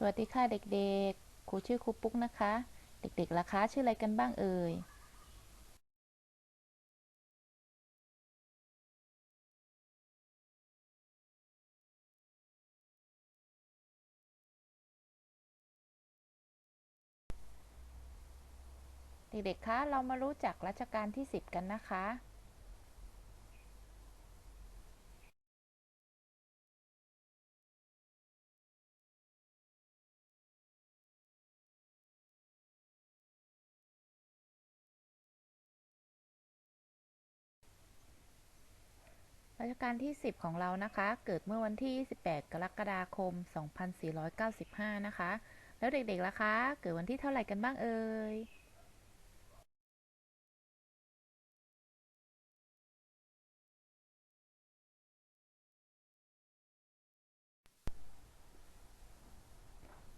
สวัสดีค่ะเด็กๆ ครูชื่อครูปุ๊กนะคะ เด็กๆล่ะคะชื่ออะไรกันบ้างเอ่ย เด็กๆ คะ เรามารู้จักรัชกาลที่ 10 กันนะคะ รัชกาลที่ 10 ของเรานะคะ เกิดเมื่อวันที่ 28 กรกฎาคม 2495 นะคะ แล้วเด็กๆล่ะคะ เกิดวันที่เท่าไหร่กันบ้างเอ่ย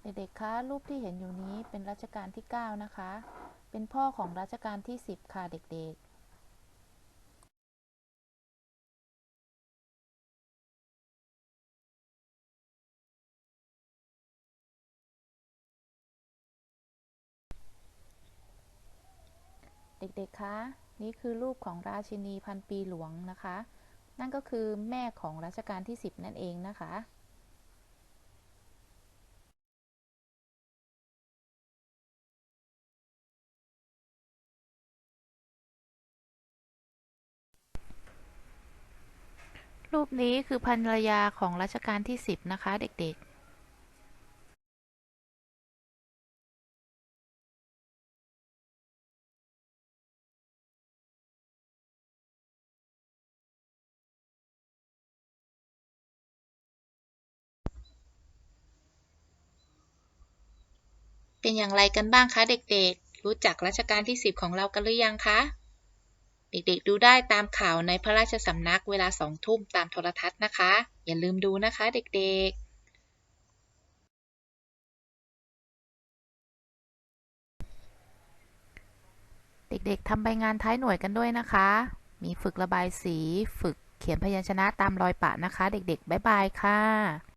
เด็กๆ คะ รูปที่เห็นอยู่นี้เป็นรัชกาลที่ 9 นะคะ เป็นพ่อของรัชกาลที่ 10 ค่ะเด็กๆ เด็กๆ คะ นี่คือรูปของราชินีพันปีหลวงนะคะ นั่นก็คือแม่ของรัชกาลที่ 10 นั่นเองนะคะ รูปนี้คือภรรยาของรัชกาลที่ 10 นะคะ เด็กๆ เป็นอย่างไรกันบ้างคะเด็กๆ รู้จักรัชกาลที่ 10 ของเรากันหรือยังคะ เด็กๆ ดูได้ตามข่าวในพระราชสำนักเวลาสองทุ่มตามโทรทัศน์นะคะ อย่าลืมดูนะคะเด็กๆเด็กๆ ทำใบงานท้ายหน่วยกันด้วยนะคะ มีฝึกระบายสี ฝึกเขียนพยัญชนะตามรอยปะนะคะ เด็กๆ บ๊ายบายค่ะ